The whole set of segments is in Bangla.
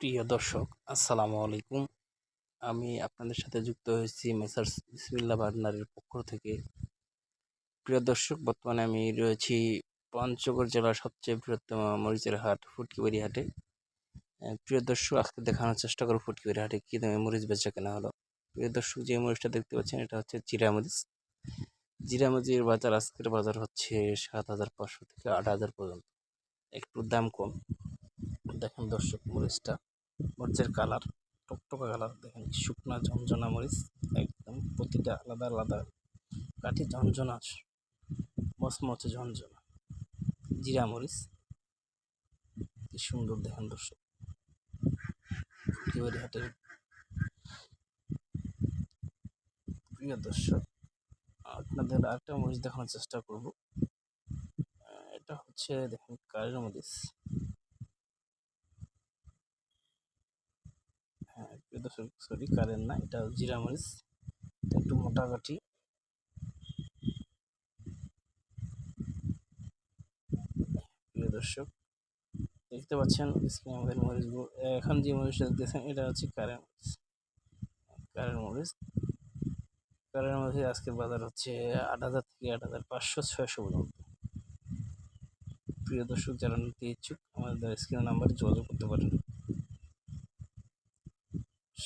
প্রিয় দর্শক, আসসালামু আলাইকুম। আমি আপনাদের সাথে যুক্ত হয়েছি মেসার্স বিসমিল্লা বার্নারের পক্ষ থেকে। প্রিয় দর্শক, বর্তমানে আমি রয়েছি পঞ্চগড় জেলার সবচেয়ে বৃহত্তম মরিচের হাট, ফুটকিবাড়ি হাটে। প্রিয় দর্শক, আজকে দেখানোর চেষ্টা করব ফুটকিবাড়ি হাটে কী দামে মরিচ বেচা কেনা হলো। প্রিয় দর্শক, যে মরিচটা দেখতে পাচ্ছেন, এটা হচ্ছে জিরা মরিচ জিরা মরিচের বাজার আজকের বাজার হচ্ছে সাত হাজার পাঁচশো থেকে আট হাজার পর্যন্ত। একটু দাম কম। দেখেন দর্শক, মরিচটা। মরিচের কালার, টকটকা কালার, দেখেন শুকনা ঝনঝনা মরিচ, একদম প্রতিটা আলাদা আলাদা, কাঠি ঝনঝনা, মচমচে ঝনঝনা, জিরা মরিচ। কি সুন্দর দেখেন দর্শক। ফুটকিবাড়ি হাটের প্রিয় দর্শক, আপনাদের আরেকটা মরিচ দেখানোর চেষ্টা করব। এটা হচ্ছে দেখেন কারের মরিচ হ্যাঁ প্রিয় দর্শক সরি কারেন্ট না, এটা জিরা মরিচ একটু মোটা প্রিয় দর্শক, দেখতে পাচ্ছেন স্ক্রিনে আমাদের মরিচগুলো। এখন যে মরিচটা দেখতেছেন, এটা হচ্ছে কারেন্ট মরিচ। কারেন্ট মরিচ। কারেন্ট মরিচ আজকের বাজার হচ্ছে আট হাজার থেকে আট হাজার পাঁচশো ছয়শো পর্যন্ত। প্রিয় দর্শক, যারা নিতে ইচ্ছুক, আমাদের স্ক্রিনের নাম্বারে যোগাযোগ করতে পারেন।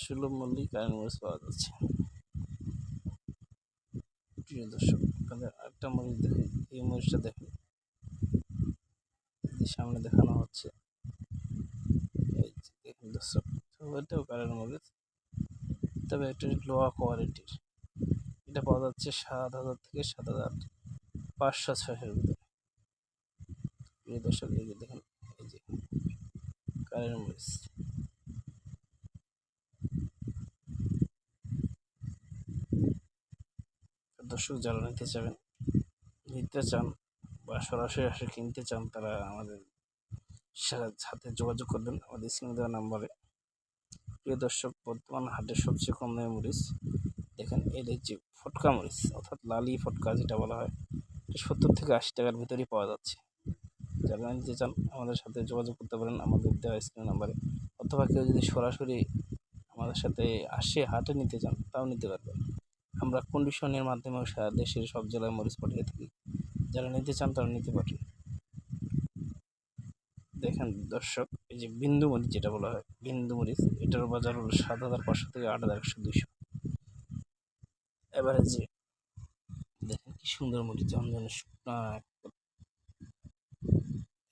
সুলভ মূল্যে কারেন্ট মরিচ পাওয়া যাচ্ছে। প্রিয় দর্শক আপনাদের আরেকটা মরিচ দেখেন, এই মরিচটা দেখেন। সামনে দেখানো হচ্ছে। দেখেন দর্শক এটাও কারেন্ট মরিচ তবে এটা লোয়া কোয়ালিটির এটা পাওয়া যাচ্ছে সাত হাজার থেকে সাত হাজার পাঁচশো ছয়শোর ভিতরে। প্রিয় দর্শক, এই যে দেখেন, এই যে কারেন্ট মরিচ দর্শক যারা নিতে চাবেন, নিতে চান বা সরাসরি আসে কিনতে চান, তারা আমাদের সাথে যোগাযোগ করবেন আমাদের স্ক্রিনে দেওয়া নাম্বারে। প্রিয় দর্শক, বর্তমান হাটের সবচেয়ে কম দামে মরিচ। দেখেন এর যে ফটকা মরিচ, অর্থাৎ লালি ফটকা যেটা বলা হয় সত্তর থেকে আশি টাকার ভিতরেই পাওয়া যাচ্ছে। যারা নিতে চান, আমাদের সাথে যোগাযোগ করতে পারেন আমাদের দেওয়া স্ক্রিন নাম্বারে। অথবা কেউ যদি সরাসরি আমাদের সাথে আসে হাটে নিতে চান, তাও নিতে পারবেন। আমরা কন্ডিশনের মাধ্যমেও সারা দেশের সব জেলায় মরিচ পাঠিয়ে থাকি। যারা নিতে চান তারা নিতে পারেন। দেখেন দর্শক, এই যে বিন্দু মরিচ যেটা বলা হয়, বিন্দু মরিচ, এটার বাজার হলো সাত হাজার পাঁচশো থেকে আট হাজার একশো দুইশো। এবারে যে, দেখেন কি সুন্দর মরিচ ঝনঝনে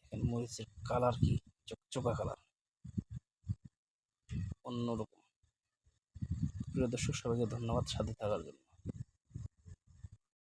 দেখেন মরিচের কালার কি? চকচকা কালার অন্যরকম। প্রিয় দর্শক সবাইকে ধন্যবাদ সাথে থাকার জন্য।